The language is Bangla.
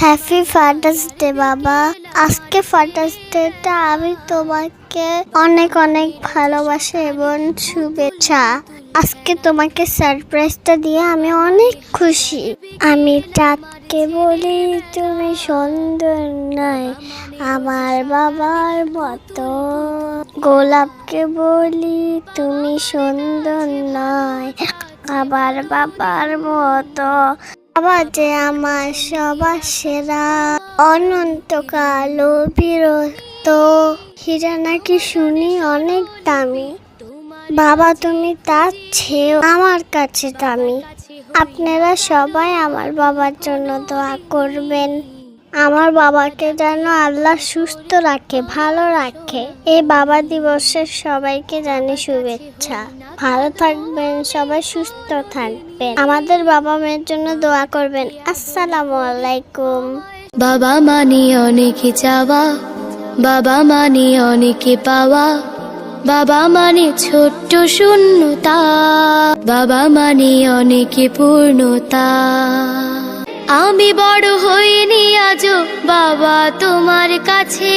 হ্যাপি ফাদার্স ডে বাবা। আজকে ফাদার্স ডেটা আমি তোমাকে অনেক অনেক ভালোবাসা এবং শুভেচ্ছা। আজকে তোমাকে সারপ্রাইজটা দিয়ে আমি অনেক খুশি। আমি চাঁদকে বলি, তুমি সুন্দর নয়, আমার বাবার মতো। গোলাপকে বলি, তুমি সুন্দর নয় আবার বাবার মতো। বাবা যে আমার সবার সেরা। অনন্তকাল বিরক্ত হীরা নাকি শুনি অনেক দামি। বাবা, তুমি তার ছেও আমার কাছে দামি। আপনারা সবাই আমার বাবার জন্য দোয়া করবেন। আমার বাবাকে যেন আল্লাহ সুস্থ রাখে, ভালো রাখে। এই বাবা দিবসের সবাইকে জানি শুভেচ্ছা। ভালো থাকবেন, সবাই সুস্থ থাকবেন। আমাদের বাবা মেয়ের জন্য দোয়া করবেন। আসসালামু আলাইকুম। বাবা মানে অনেকে চাওয়া, বাবা মানে অনেকে পাওয়া। বাবা মানে ছোট্ট শূন্যতা, বাবা মানে অনেকে পূর্ণতা। আমি বড় হইনি আজ বাবা তোমার কাছে।